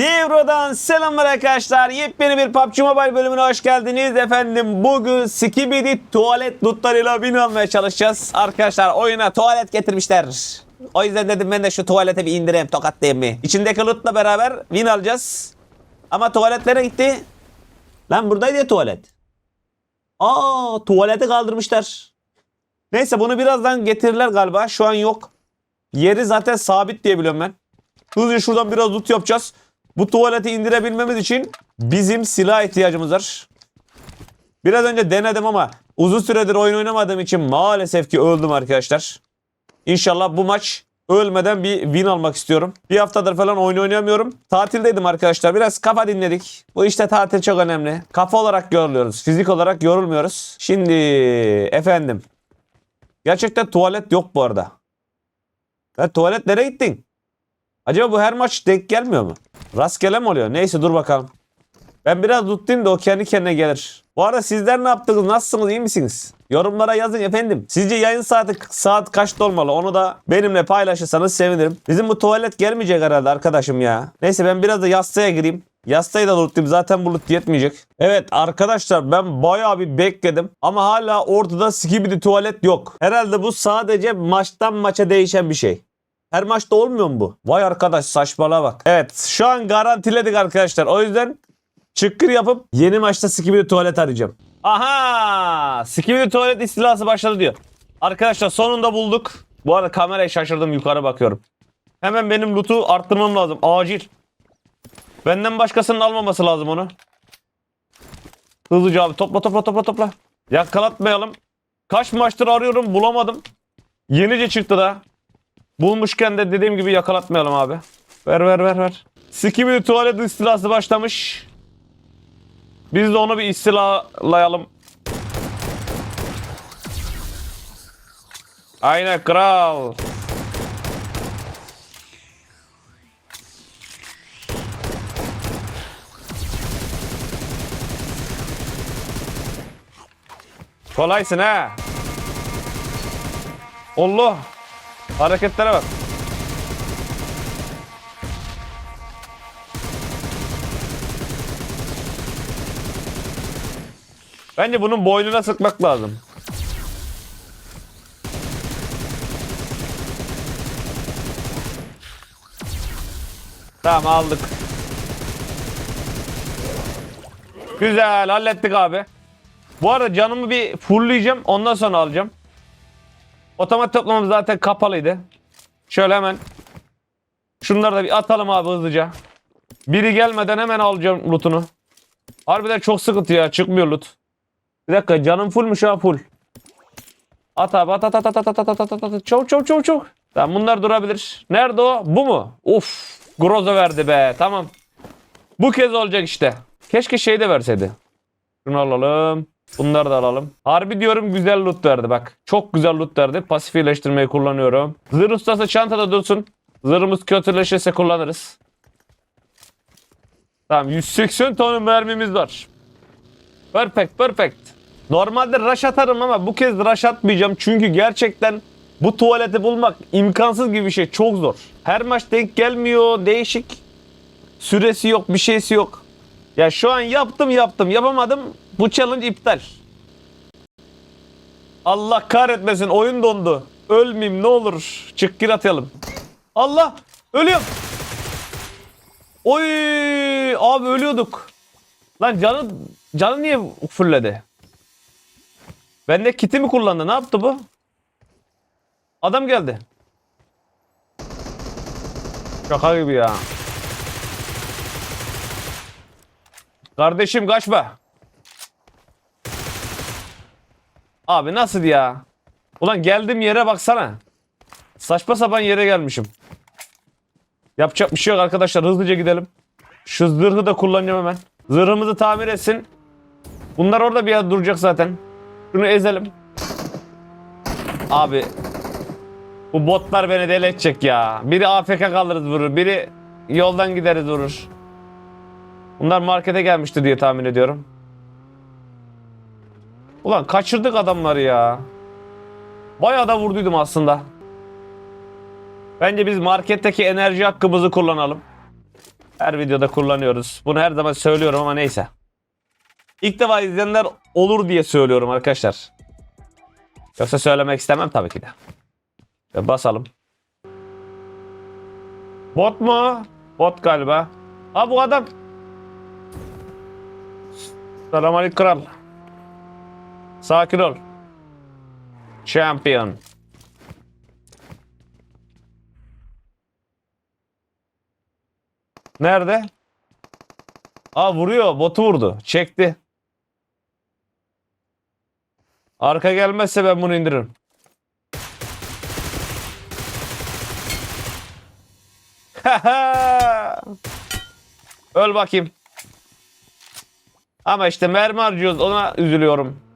Devro'dan selamlar arkadaşlar. Yepyeni bir PUBG Mobile bölümüne hoş geldiniz efendim. Bugün Skibidi tuvalet lootlarıyla bin almaya çalışacağız. Arkadaşlar oyuna tuvalet getirmişler. O yüzden dedim ben de şu tuvalete bir indireyim tokatlayayım bir. İçindeki lootla beraber win alacağız. Ama tuvaletlere gitti. Lan buradaydı ya tuvalet. Aa tuvaleti kaldırmışlar. Neyse bunu birazdan getirirler galiba. Şu an yok. Yeri zaten sabit diye biliyorum ben. Hızlıca şuradan biraz loot yapacağız. Bu tuvaleti indirebilmemiz için bizim silah ihtiyacımız var. Biraz önce denedim ama uzun süredir oyun oynamadığım için maalesef ki öldüm arkadaşlar. İnşallah bu maç ölmeden bir win almak istiyorum. Bir haftadır falan oyun oynayamıyorum. Tatildeydim arkadaşlar. Biraz kafa dinledik. Bu işte tatil çok önemli. Kafa olarak yoruluyoruz. Fizik olarak yorulmuyoruz. Şimdi efendim. Gerçekten tuvalet yok bu arada. Ya tuvalet nereye gittin? Acaba bu her maç denk gelmiyor mu? Rastgele mi oluyor? Neyse dur bakalım. Ben biraz tutayım da o kendi kendine gelir. Bu arada sizler ne yaptınız? Nasılsınız? iyi misiniz? Yorumlara yazın efendim. Sizce yayın saati saat kaçta olmalı? Onu da benimle paylaşırsanız sevinirim. Bizim bu tuvalet gelmeyecek herhalde arkadaşım ya. Neyse ben biraz da yastığa gireyim. Yastığı da lootlayayım. Zaten bu loot yetmeyecek. Evet arkadaşlar ben bayağı bir bekledim. Ama hala ortada skibidi tuvalet yok. Herhalde bu sadece maçtan maça değişen bir şey. Her maçta olmuyor mu bu? Vay arkadaş saçmalığa bak. Evet şu an garantiledik arkadaşlar. O yüzden çıkır yapıp yeni maçta skibidi tuvalet arayacağım. Aha! Skibidi tuvalet istilası başladı diyor. Arkadaşlar sonunda bulduk. Bu arada kamerayı şaşırdım yukarı bakıyorum. Hemen benim loot'u arttırmam lazım. Acil. Benden başkasının almaması lazım onu. Hızlıca abi topla topla topla topla. Yakalatmayalım. Kaç maçtır arıyorum bulamadım. Yenice çıktı da. Bulmuşken de dediğim gibi yakalatmayalım abi. Ver ver ver ver. Skibidi tuvalet istilası başlamış. Biz de onu bir istilalayalım. Aynen kral. Kolaysın ha. Allah. Hareketlere bak. Bence bunun boynuna sıkmak lazım. Tamam aldık. Güzel hallettik abi. Bu arada canımı bir fullleyeceğim ondan sonra alacağım. Otomatik toplamamız zaten kapalıydı. Şöyle hemen şunları da bir atalım abi hızlıca. Biri gelmeden hemen alacağım lootunu. Harbiden çok sıkıntı ya çıkmıyor loot. Bir dakika canım fullmüş ha full. At abi at at at at at at at at at at çabuk çabuk çabuk çabuk. Tamam bunlar durabilir. Nerede o? Bu mu? Uf. Groza verdi be. Tamam. Bu kez olacak işte. Keşke şey de verseydi. Şunu alalım. Bunları da alalım. Harbi diyorum güzel loot verdi bak. Çok güzel loot verdi. Pasif iyileştirmeyi kullanıyorum. Zırh ustası çantada dursun. Zırhımız kötüleşirse kullanırız. Tamam 180 tane mermimiz var. Perfect perfect. Normalde rush atarım ama bu kez rush atmayacağım. Çünkü gerçekten bu tuvaleti bulmak imkansız gibi bir şey. Çok zor. Her maç denk gelmiyor. Değişik. Süresi yok. Bir şeysi yok. Ya şu an yaptım yaptım. Yapamadım. Bu challenge iptal. Allah kahretmesin. Oyun dondu. Ölmeyeyim ne olur. Çık gir atalım. Allah. Ölüyorum. Oy abi ölüyorduk. Lan canı canı niye fulledi? Bende kiti mi kullandı? Ne yaptı bu? Adam geldi. Şaka gibi ya. Kardeşim kaçma. Abi nasıl ya? Ulan geldim yere baksana. Saçma sapan yere gelmişim. Yapacak bir şey yok arkadaşlar. Hızlıca gidelim. Şu zırhı da kullanacağım hemen. Zırhımızı tamir etsin. Bunlar orada bir yer duracak zaten. Şunu ezelim. Abi. Bu botlar beni deli edecek ya. Biri AFK kalırız vurur. Biri yoldan gideriz vurur. Bunlar markete gelmişti diye tahmin ediyorum. Ulan kaçırdık adamları ya. Bayağı da vurduydum aslında. Bence biz marketteki enerji hakkımızı kullanalım. Her videoda kullanıyoruz. Bunu her zaman söylüyorum ama neyse. İlk defa izleyenler olur diye söylüyorum arkadaşlar. Yoksa söylemek istemem tabii ki de. Ve basalım. Bot mu? Bot galiba. Ha bu adam. Selamünaleyküm kral. Sakin ol. Champion. Nerede? Aa vuruyor. Botu vurdu. Çekti. Arka gelmezse ben bunu indiririm. Öl bakayım. Ama işte mermi harcıyoruz. Ona üzülüyorum.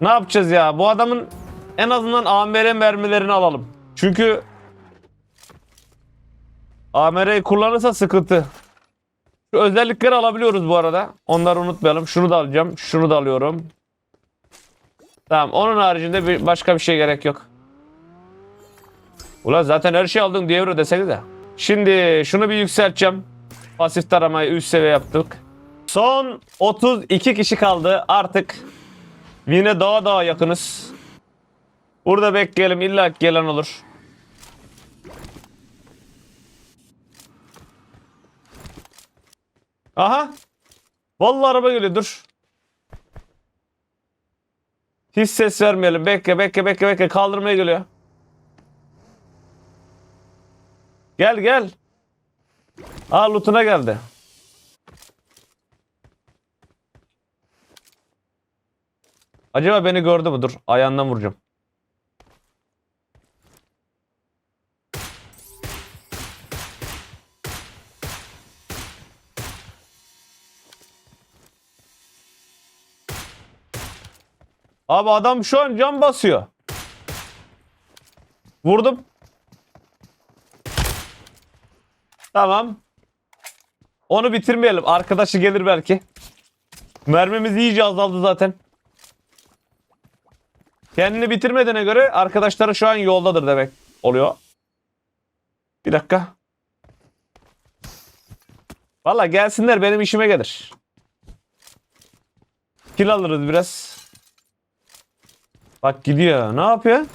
Ne yapacağız ya? Bu adamın en azından AMR mermilerini alalım. Çünkü AMR'yi kullanırsa sıkıntı. Şu özellikleri alabiliyoruz bu arada. Onları unutmayalım. Şunu da alacağım. Şunu da alıyorum. Tamam. Onun haricinde bir, başka bir şey gerek yok. Ulan zaten her şey aldın diye euro deseniz de. Şimdi şunu bir yükselteceğim. Pasif taramayı üst seviye yaptık. Son 32 kişi kaldı. Artık yine daha daha yakınız. Burada bekleyelim. İlla gelen olur. Aha. Vallahi araba geliyor dur. Hiç ses vermeyelim. Bekle bekle bekle bekle. Kaldırmaya geliyor. Gel gel. Aa lootuna geldi. Acaba beni gördü mü? Dur ayağından vuracağım. Abi adam şu an cam basıyor. Vurdum. Tamam. Onu bitirmeyelim. Arkadaşı gelir belki. Mermimiz iyice azaldı zaten. Kendini bitirmediğine göre arkadaşları şu an yoldadır demek oluyor. Bir dakika. Valla gelsinler benim işime gelir. Kill alırız biraz. Bak gidiyor. Ne yapıyor?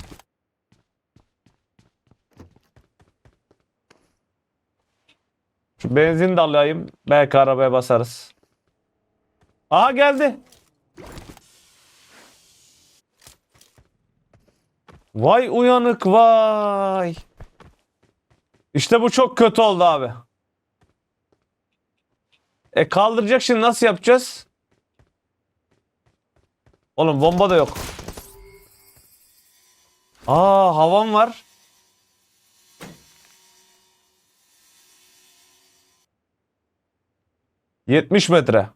Şu benzin de alayım. Belki arabaya basarız. Aha geldi. Vay uyanık vay. İşte bu çok kötü oldu abi. E kaldıracak şimdi nasıl yapacağız? Oğlum bomba da yok. Aa havam var. Yetmiş metre.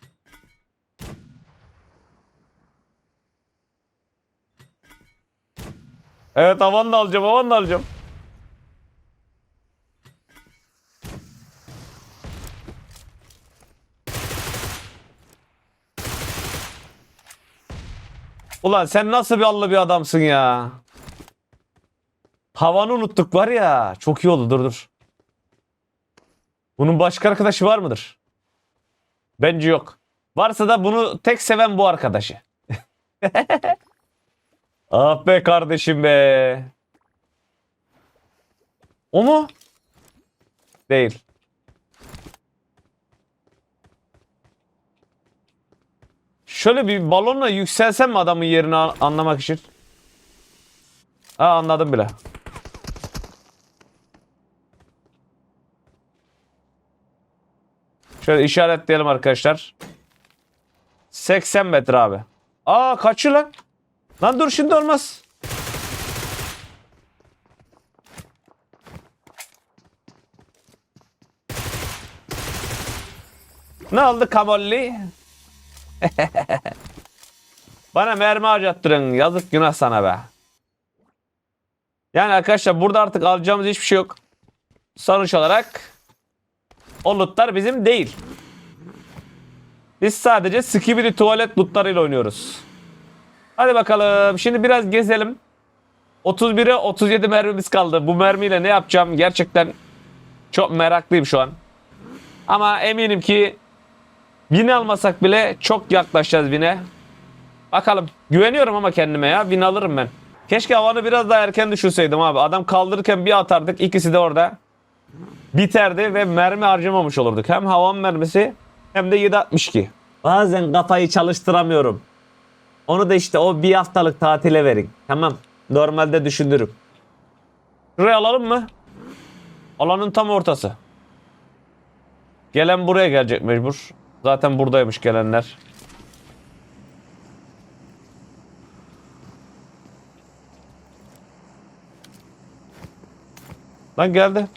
Evet havan da alacağım havan da alacağım. Ulan sen nasıl bir allı bir adamsın ya. Havanı unuttuk var ya. Çok iyi oldu dur dur. Bunun başka arkadaşı var mıdır? Bence yok. Varsa da bunu tek seven bu arkadaşı. ah be kardeşim be. O mu? Değil. Şöyle bir balonla yükselsem mi adamın yerini anlamak için? Aa anladım bile. Şöyle işaretleyelim arkadaşlar. 80 metre abi. Aa kaçıyor lan. Lan dur şimdi olmaz. Ne oldu Kamolli? Bana mermi harcattırın. Yazık günah sana be. Yani arkadaşlar burada artık alacağımız hiçbir şey yok. Sonuç olarak o lootlar bizim değil. Biz sadece skibidi tuvalet lootlarıyla oynuyoruz. Hadi bakalım. Şimdi biraz gezelim. 31'e 37 mermimiz kaldı. Bu mermiyle ne yapacağım gerçekten Çok meraklıyım şu an. Ama eminim ki win almasak bile çok yaklaşacağız win'e. Bakalım. Güveniyorum ama kendime ya. Win alırım ben. Keşke havanı biraz daha erken düşürseydim abi. Adam kaldırırken bir atardık. ikisi de orada. Biterdi ve mermi harcamamış olurduk. Hem havan mermisi hem de 7.62. Bazen kafayı çalıştıramıyorum. Onu da işte o bir haftalık tatile verin. Tamam. Normalde düşünürüm. Şuraya alalım mı? Alanın tam ortası. Gelen buraya gelecek mecbur. Zaten buradaymış gelenler. Lan geldi.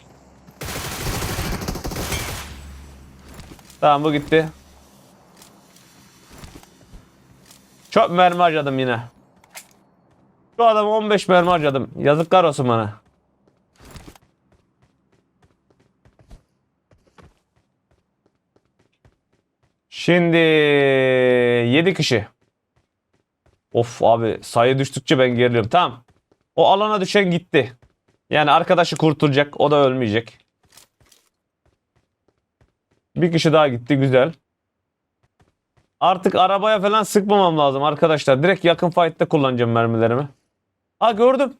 Tamam bu gitti. Çok mermi harcadım yine. Şu adamı 15 mermi harcadım. Yazıklar olsun bana. Şimdi 7 kişi. Of abi sayı düştükçe ben geriliyorum. Tamam. O alana düşen gitti. Yani arkadaşı kurtulacak. O da ölmeyecek. Bir kişi daha gitti. Güzel. Artık arabaya falan sıkmamam lazım arkadaşlar. Direkt yakın fight'te kullanacağım mermilerimi. Ha gördüm.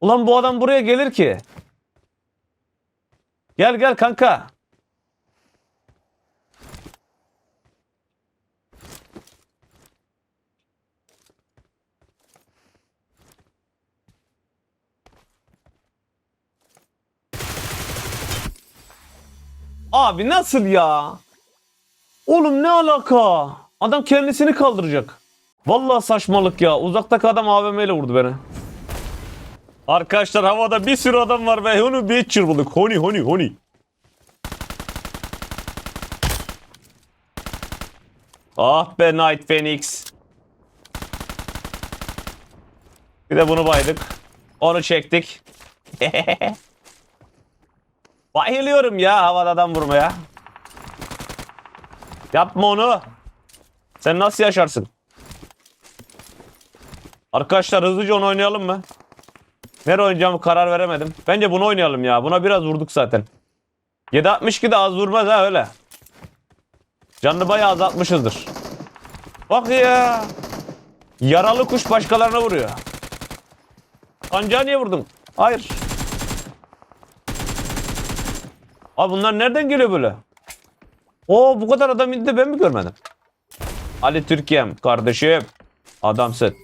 Ulan bu adam buraya gelir ki. Gel gel kanka. Abi nasıl ya? Oğlum ne alaka? Adam kendisini kaldıracak. Vallahi saçmalık ya. Uzaktaki adam AVM ile vurdu beni. Arkadaşlar havada bir sürü adam var ve onu bir çırpıldık. Honi honi honi. Ah be Night Phoenix. Bir de bunu baydık. Onu çektik. Bayılıyorum ya havada adam vurmaya. Yapma onu. Sen nasıl yaşarsın? Arkadaşlar hızlıca onu oynayalım mı? Nereye oynayacağımı karar veremedim. Bence bunu oynayalım ya. Buna biraz vurduk zaten. 7.62 de az vurmaz ha öyle. Canını bayağı azaltmışızdır. Bak ya. Yaralı kuş başkalarına vuruyor. Kancağı niye vurdun? Hayır. Abi bunlar nereden geliyor böyle? Oo bu kadar adam indi ben mi görmedim? Ali Türkiye'm kardeşim. Adamsın.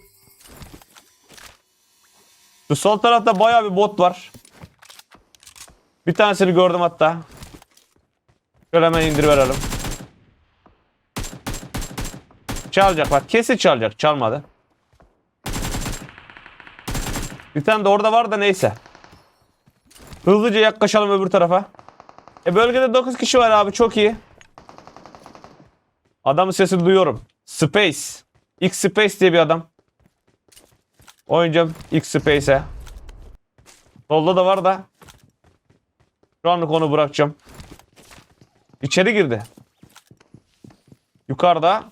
Şu sol tarafta bayağı bir bot var. Bir tanesini gördüm hatta. Şöyle hemen indir verelim. Çalacak bak kesin çalacak. Çalmadı. Bir tane de orada var da neyse. Hızlıca yaklaşalım öbür tarafa. E bölgede 9 kişi var abi çok iyi. Adamın sesini duyuyorum. Space. X Space diye bir adam. Oynayacağım X Space'e. Solda da var da. Şu anlık onu bırakacağım. İçeri girdi. Yukarıda.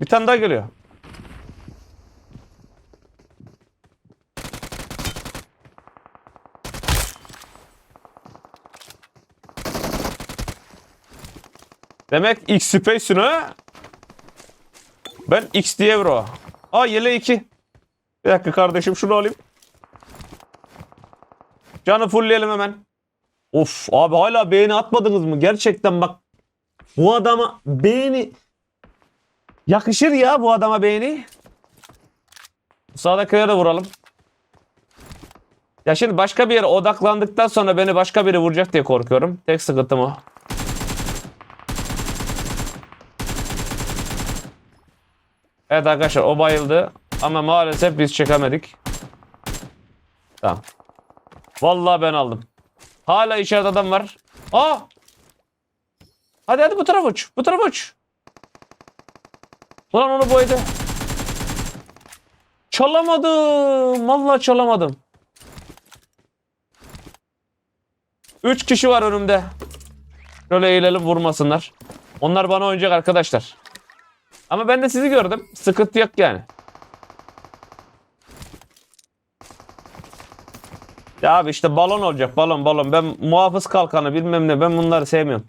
Bir tane daha geliyor. Demek X Space'sin ha? Ben X diye bro. Aa yele 2. Bir dakika kardeşim şunu alayım. Canı fullleyelim hemen. Of abi hala beğeni atmadınız mı? Gerçekten bak. Bu adama beğeni yakışır ya bu adama beğeni. Sağdakileri de vuralım. Ya şimdi başka bir yere odaklandıktan sonra beni başka biri vuracak diye korkuyorum. Tek sıkıntım o. Evet arkadaşlar o bayıldı. Ama maalesef biz çekemedik. Tamam. Vallahi ben aldım. Hala içeride adam var. Aa! Hadi hadi bu tarafa uç. Bu tarafa uç. Ulan onu boydu. Çalamadım. Vallahi çalamadım. Üç kişi var önümde. Şöyle eğilelim vurmasınlar. Onlar bana oynayacak arkadaşlar. Ama ben de sizi gördüm. Sıkıntı yok yani. Ya abi işte balon olacak balon balon. Ben muhafız kalkanı bilmem ne ben bunları sevmiyorum.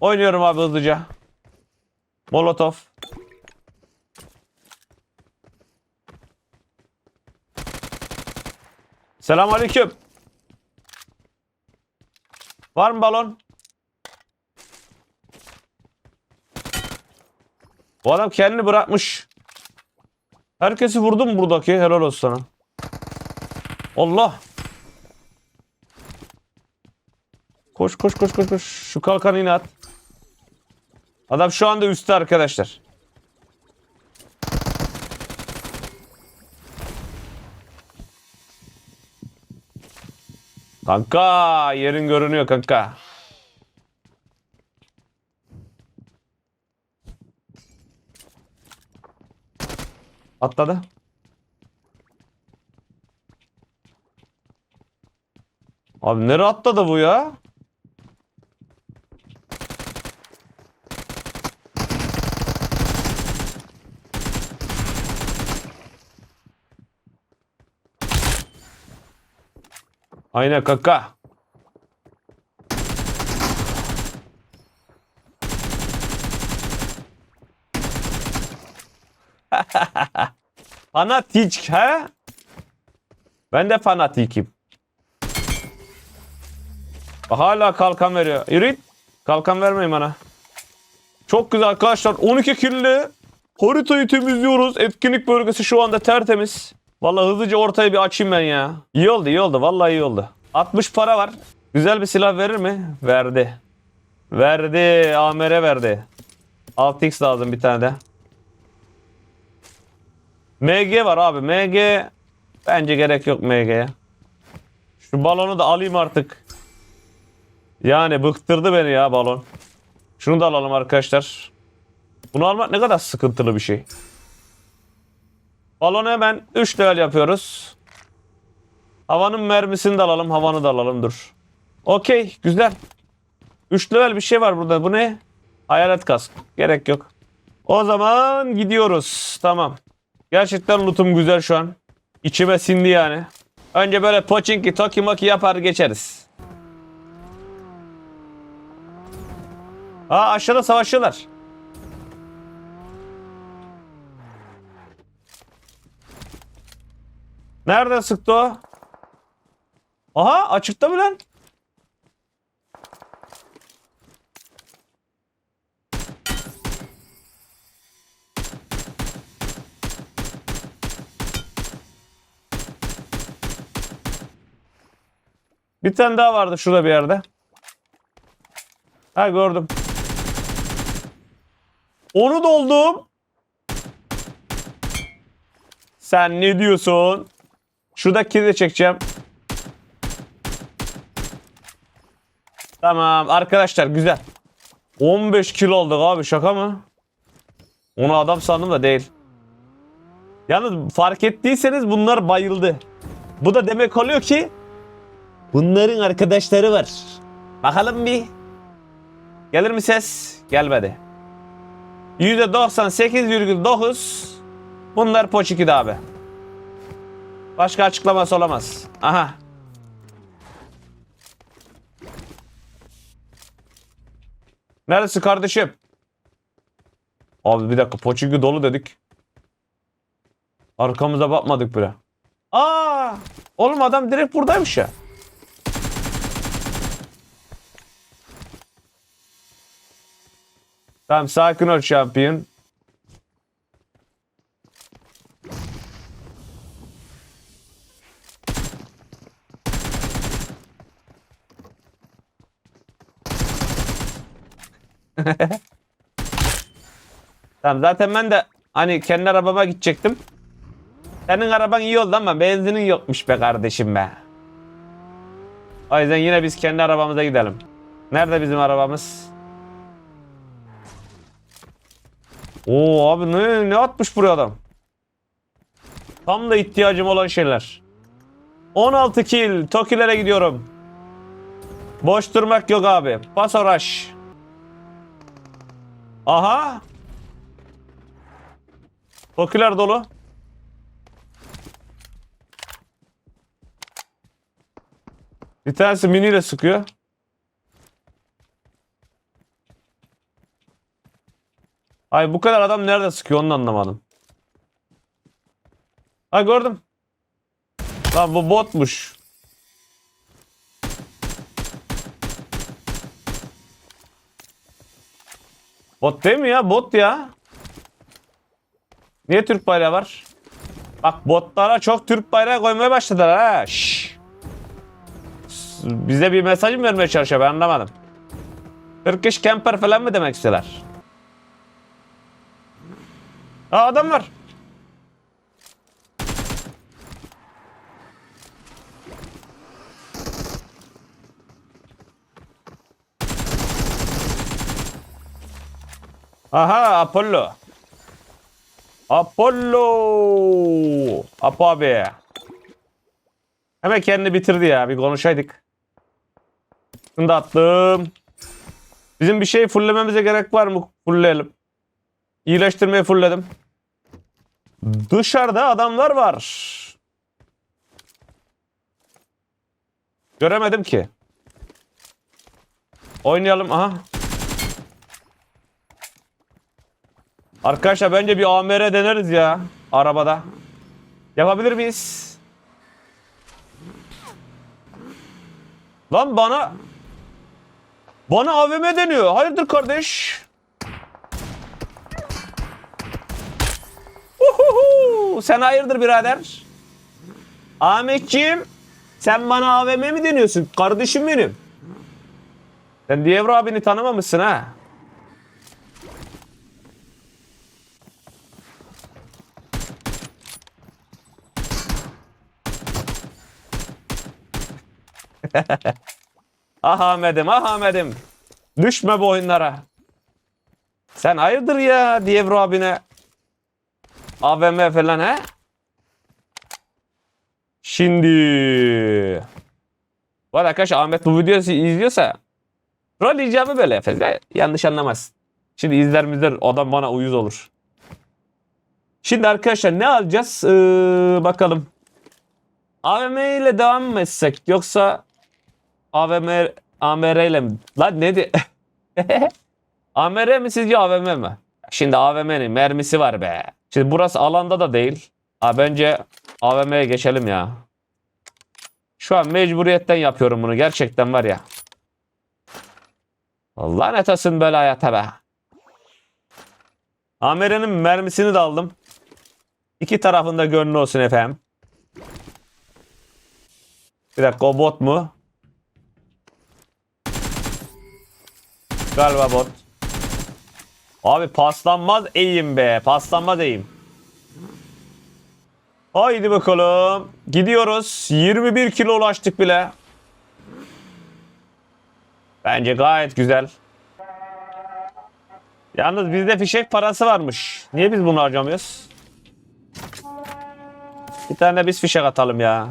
Oynuyorum abi hızlıca. Molotov. Selamünaleyküm. Var mı balon? Bu adam kendini bırakmış. Herkesi vurdu mu buradaki? Helal olsun sana. Allah. Koş koş koş koş koş. Şu kalkanı yine at. Adam şu anda üstte arkadaşlar. Kanka yerin görünüyor kanka. Atladı. Abi nereye atladı bu ya? Aynen kanka. Fanatik he? Ben de fanatikim. Hala kalkan veriyor. Yürüyün. Kalkan vermeyin bana. Çok güzel arkadaşlar. 12 killi. Haritayı temizliyoruz. Etkinlik bölgesi şu anda tertemiz. Vallahi hızlıca ortaya bir açayım ben ya. İyi oldu iyi oldu. Vallahi iyi oldu. 60 para var. Güzel bir silah verir mi? Verdi. Verdi. AMR verdi. 6x lazım bir tane de. MG var abi. MG bence gerek yok MG'ye. Şu balonu da alayım artık. Yani bıktırdı beni ya balon. Şunu da alalım arkadaşlar. Bunu almak ne kadar sıkıntılı bir şey. Balonu hemen 3 level yapıyoruz. Havanın mermisini de alalım. Havanı da alalım dur. Okey güzel. 3 level bir şey var burada. Bu ne? Hayalet kask. Gerek yok. O zaman gidiyoruz. Tamam. Gerçekten lootum güzel şu an. İçime sindi yani. Önce böyle poçinki toki yapar geçeriz. Aa aşağıda savaşıyorlar. Nerede sıktı o? Aha açıkta mı lan? Bir tane daha vardı şurada bir yerde. Ha gördüm. Onu doldum. Sen ne diyorsun? Şuradaki de çekeceğim. Tamam arkadaşlar güzel. 15 kilo olduk abi şaka mı? Onu adam sandım da değil. Yalnız fark ettiyseniz bunlar bayıldı. Bu da demek oluyor ki bunların arkadaşları var. Bakalım bir. Gelir mi ses? Gelmedi. %98,9 bunlar Poçiki'de abi. Başka açıklaması olamaz. Aha. Neredesin kardeşim? Abi bir dakika Poçiki dolu dedik. Arkamıza bakmadık bile. Aa! Oğlum adam direkt buradaymış ya. Tamam sakin ol şampiyon. tamam zaten ben de hani kendi arabama gidecektim. Senin araban iyi oldu ama benzinin yokmuş be kardeşim be. O yüzden yine biz kendi arabamıza gidelim. Nerede bizim arabamız? Oo abi ne, ne atmış buraya adam? Tam da ihtiyacım olan şeyler. 16 kill. Tokilere gidiyorum. Boş durmak yok abi. Pas oraş. Aha. Tokiler dolu. Bir tanesi miniyle sıkıyor. Ay bu kadar adam nerede sıkıyor onu anlamadım. Ha gördüm. Lan bu botmuş. Bot değil mi ya? Bot ya. Niye Türk bayrağı var? Bak botlara çok Türk bayrağı koymaya başladılar ha. Şşş. Bize bir mesaj mı vermeye çalışıyor ben anlamadım. Turkish camper falan mı demek istiyorlar? Aa adam var. Aha Apollo. Apollo. Apo abi. Hemen kendini bitirdi ya. Bir konuşaydık. Şunu da attım. Bizim bir şey fullememize gerek var mı? Fullleyelim. İyileştirmeyi fullledim. Dışarıda adamlar var. Göremedim ki. Oynayalım. Aha. Arkadaşlar bence bir AMR deneriz ya. Arabada. Yapabilir miyiz? Lan bana... Bana AVM deniyor. Hayırdır kardeş? Sen hayırdır birader? Ahmetciğim sen bana AVM mi deniyorsun? Kardeşim benim. Sen Diyevro abini tanımamışsın ha. ah Ahmet'im ah Ahmet'im. Düşme bu oyunlara. Sen hayırdır ya Diyevro abine AVM falan he? Şimdi bu arada arkadaşlar Ahmet bu videoyu izliyorsa rol icabı böyle. Ya, Yanlış anlamaz. Şimdi izler mizler adam bana uyuz olur. Şimdi arkadaşlar ne alacağız? Ee, bakalım. AVM ile devam mı etsek yoksa AVM AMR ile mi? Lan ne di? AMR mi sizce AVM mi? Şimdi AVM'nin mermisi var be. Şimdi burası alanda da değil. Ha, bence AVM'ye geçelim ya. Şu an mecburiyetten yapıyorum bunu. Gerçekten var ya. Lanet olsun böyle hayata be. AMR'nin mermisini de aldım. İki tarafında gönlü olsun efendim. Bir dakika o bot mu? Galiba bot. Abi paslanmaz eğim be. Paslanmaz eğim. Haydi bakalım. Gidiyoruz. 21 kilo ulaştık bile. Bence gayet güzel. Yalnız bizde fişek parası varmış. Niye biz bunu harcamıyoruz? Bir tane de biz fişek atalım ya.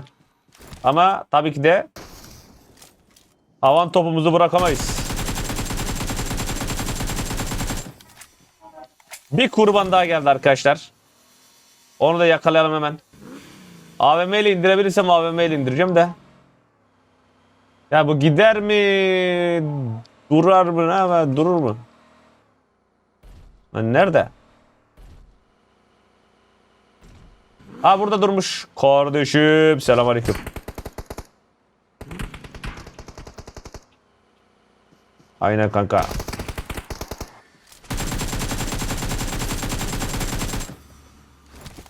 Ama tabii ki de havan topumuzu bırakamayız. Bir kurban daha geldi arkadaşlar. Onu da yakalayalım hemen. AVM ile indirebilirsem AVM ile indireceğim de. Ya bu gider mi? Durar mı? Ne yapar? Durur mu? Lan nerede? Ha burada durmuş. Kardeşim selamünaleyküm. Aynen kanka.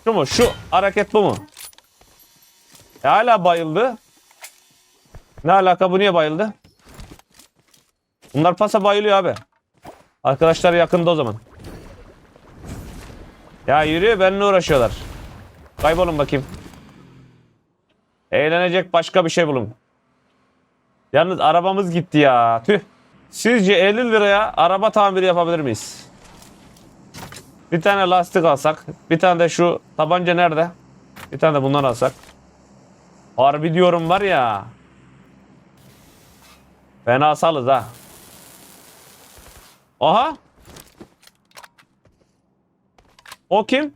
Şu mu? Şu hareket bu mu? E hala bayıldı. Ne alaka bu niye bayıldı? Bunlar pasa bayılıyor abi. Arkadaşlar yakında o zaman. Ya yürüyor benimle uğraşıyorlar. Kaybolun bakayım. Eğlenecek başka bir şey bulun. Yalnız arabamız gitti ya. Tüh. Sizce 50 liraya araba tamiri yapabilir miyiz? Bir tane lastik alsak. Bir tane de şu tabanca nerede? Bir tane de bundan alsak. Harbi diyorum var ya. Fena salız ha. Aha. O kim?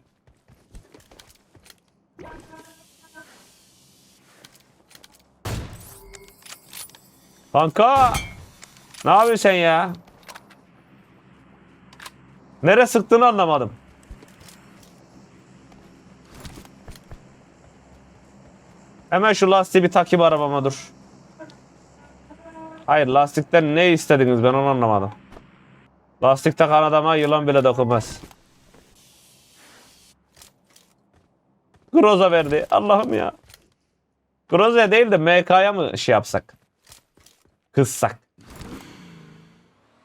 Kanka. Ne yapıyorsun sen ya? Nere sıktığını anlamadım. Hemen şu lastiği bir takayım arabama dur. Hayır lastikten ne istediniz ben onu anlamadım. Lastik takan adama yılan bile dokunmaz. Groza verdi. Allah'ım ya. Groza değil de MK'ya mı şey yapsak? Kızsak.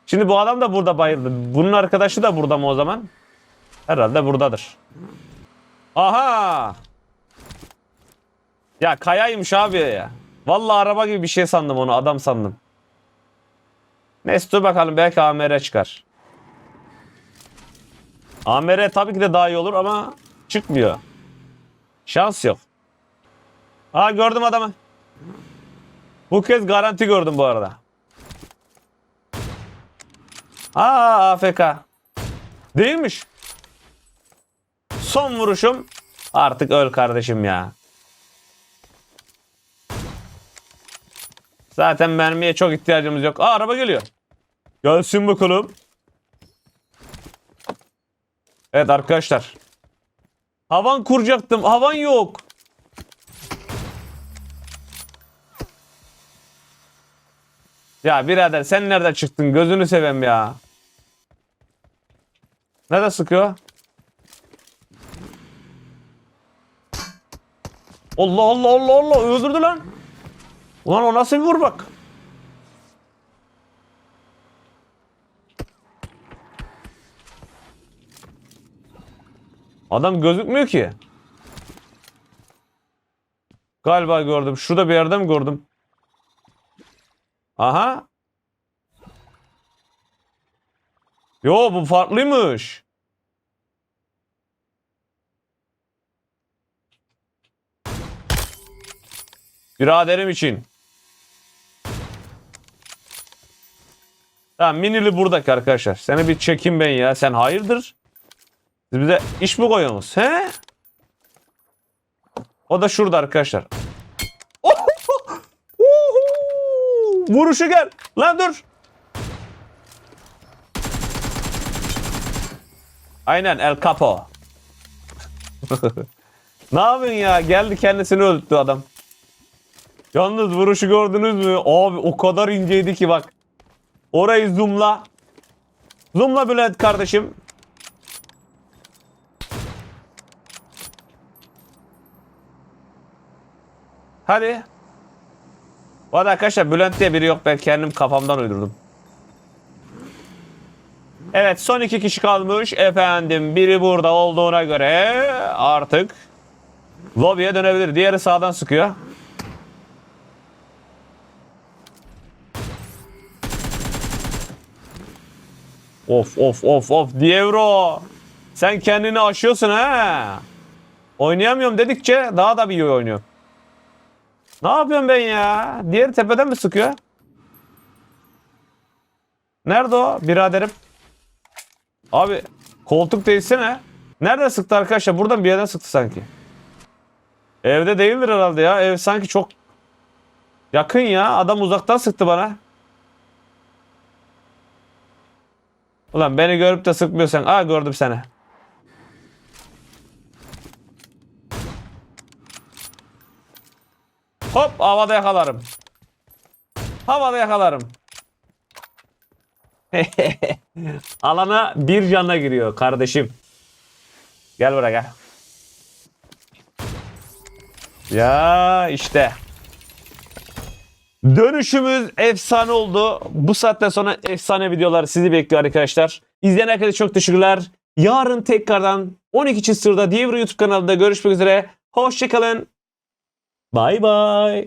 Şimdi bu adam da burada bayıldı. Bunun arkadaşı da burada mı o zaman? Herhalde buradadır. Aha! Ya kayaymış abi ya. Vallahi araba gibi bir şey sandım onu. Adam sandım. Neyse dur bakalım belki AMR çıkar. AMR tabii ki de daha iyi olur ama çıkmıyor. Şans yok. Aa gördüm adamı. Bu kez garanti gördüm bu arada. Aa AFK. Değilmiş. Son vuruşum. Artık öl kardeşim ya. Zaten mermiye çok ihtiyacımız yok. Aa araba geliyor. Gelsin bakalım. Evet arkadaşlar. Havan kuracaktım. Havan yok. Ya birader sen nereden çıktın? Gözünü seveyim ya. Nerede sıkıyor? Allah Allah Allah Allah öldürdü lan. Ulan o nasıl bir vur bak. Adam gözükmüyor ki. Galiba gördüm. Şurada bir yerde mi gördüm? Aha. Yo bu farklıymış. Biraderim için. Tamam minili buradaki arkadaşlar. Seni bir çekin ben ya. Sen hayırdır? Siz bize iş mi koyuyorsunuz? He? O da şurada arkadaşlar. Vuruşu gel. Lan dur. Aynen El Capo. ne yapıyorsun ya? Geldi kendisini öldürdü adam. Yalnız vuruşu gördünüz mü? Abi o kadar inceydi ki bak. Orayı zoomla. Zoomla Bülent kardeşim. Hadi. Bu arada arkadaşlar Bülent diye biri yok. Ben kendim kafamdan uydurdum. Evet son iki kişi kalmış. Efendim biri burada olduğuna göre artık lobiye dönebilir. Diğeri sağdan sıkıyor. Of of of of Dievro. Sen kendini aşıyorsun ha. Oynayamıyorum dedikçe daha da bir iyi oynuyor. Ne yapıyorum ben ya? Diğeri tepeden mi sıkıyor? Nerede o biraderim? Abi koltuk değilsene. Nerede sıktı arkadaşlar? Buradan bir yerden sıktı sanki. Evde değildir herhalde ya. Ev sanki çok yakın ya. Adam uzaktan sıktı bana. Ulan beni görüp de sıkmıyorsan. Aa gördüm seni. Hop havada yakalarım. Havada yakalarım. Alana bir canla giriyor kardeşim. Gel buraya gel. Ya işte. Dönüşümüz efsane oldu. Bu saatten sonra efsane videolar sizi bekliyor arkadaşlar. İzleyen herkese çok teşekkürler. Yarın tekrardan 12 çift sırda Dievro YouTube kanalında görüşmek üzere. Hoşçakalın. Bye bye.